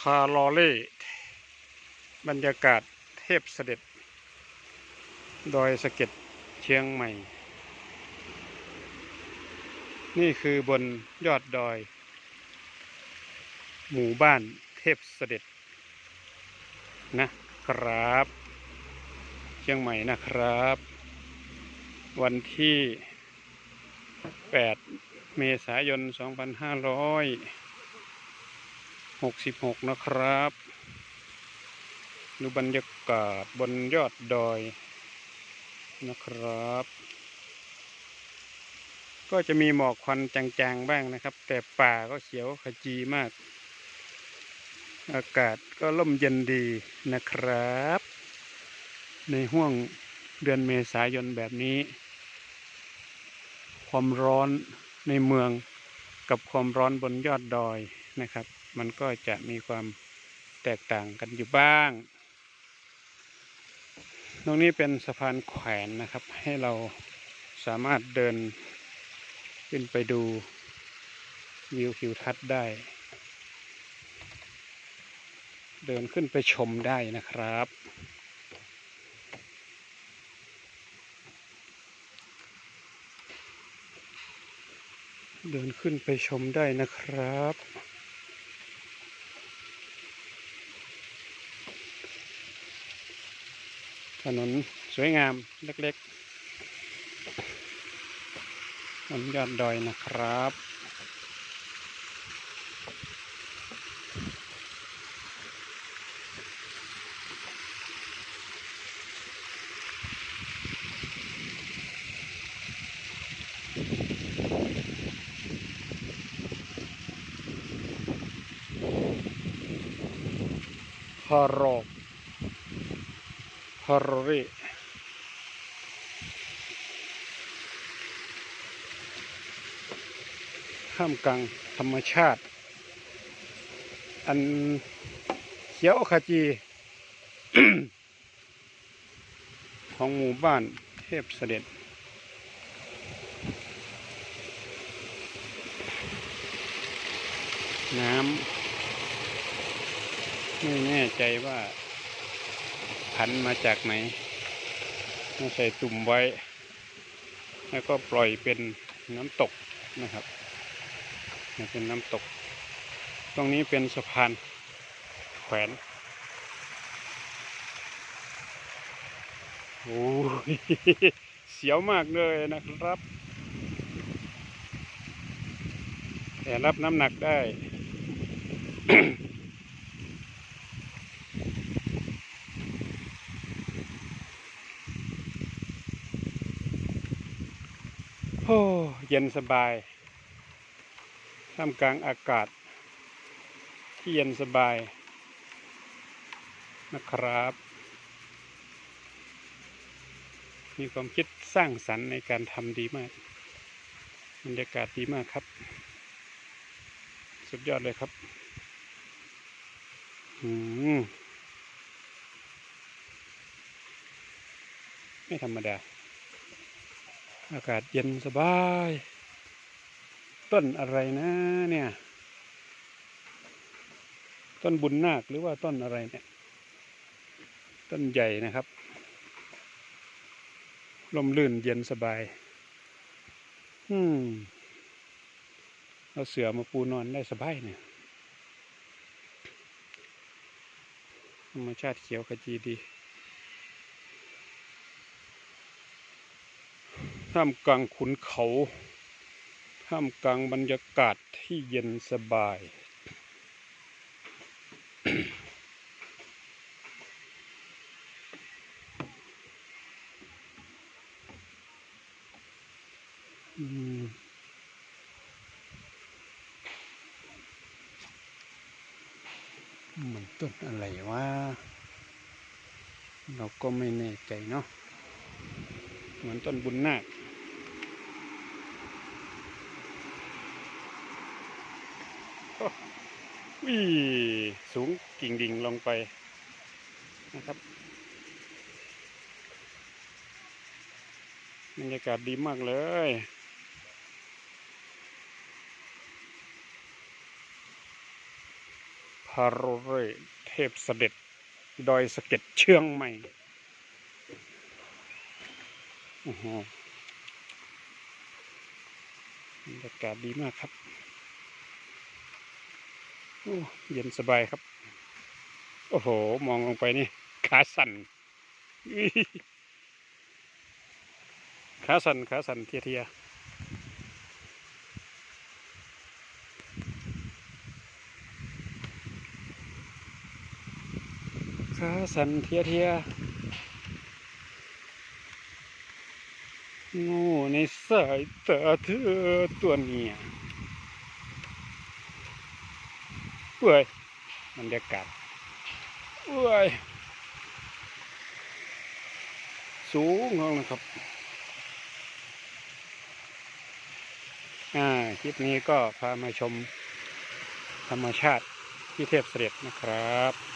คาลอเล่บรรยากาศเทพเสด็จ ดอยสะเก็ดเชียงใหม่ นี่คือบนยอดดอย หมู่บ้านเทพเสด็จ นะครับ เชียงใหม่นะครับ วันที่ 8 เมษายน 2500 2566 นะครับ ดูบรรยากาศบนยอดดอยนะครับ ก็จะมีหมอกควันจางๆบ้างนะครับ แต่ป่าก็เขียวขจีมาก อากาศก็ร่มเย็นดีนะครับ ในห่วงเดือนเมษายนแบบนี้ ความร้อนในเมืองกับความร้อนบนยอดดอยนะครับ มันก็จะมีความแตกต่างกันอยู่บ้าง ตรงนี้เป็นสะพานแขวนนะครับ ให้เราสามารถเดินขึ้นไปดูวิวทิวทัศน์ได้ เดินขึ้นไปชมได้นะครับ เดินขึ้นไปชมได้นะครับ นนสวยงามเล็กๆบนยอดดอยนะครับ ฮาโร ฮาโรริท่ามกลางธรรมชาติ อันเขียวขจี ของหมู่บ้านเทพเสด็จน้ำไม่แน่ใจว่า พันธุ์มาจากไหนมาใส่ตุ่มไว้ แล้วก็ปล่อยเป็นน้ำตกนะครับเป็นน้ำตก ตรงนี้เป็นสะพานแขวนโอ้ยเสียวมากเลยนะครับ แต่รับน้ำหนักได้ โอ้เย็นสบาย ท่ามกลางอากาศ ที่เย็นสบาย นะครับ มีความคิดสร้างสรรค์ในการทำดีมากบรรยากาศดีมากครับ สุดยอดเลยครับอืมไม่ธรรมดา อากาศเย็นสบาย ต้นอะไรนะเนี่ย ต้นบุญนาคหรือว่าต้นอะไรเนี่ย ต้นใหญ่นะครับ ลมลื่นเย็นสบาย อืมเอาเสือมาปูนอนได้สบายเนี่ยธรรมชาติเขียวขจีดี ท่ามกลางขุนเขา ท่ามกลางบรรยากาศที่เย็นสบาย อืมเหมือนต้นอะไรวะเราก็ไม่แน่ใจเนาะเหมือนต้นบุญนาค วิสูงกิ่งดิ่งลงไปนะครับบรรยากาศดีมากเลยผาโรเรเทพเสด็จ ดอยสะเก็ดเชียงใหม่บรรยากาศดีมากครับ เย็นสบายครับ โอ้โห มองลงไปนี่ ขาสั่น ขาสั่น ขาสั่นเทียเทียขาสั่นเทียเทียง่ในสายตาเธอตัวเมีย เว้ยบรรยากาศเอ้ยสูงมากนะครับ อ่า คลิปนี้ก็พามาชมธรรมชาติที่เทพเสด็จนะครับ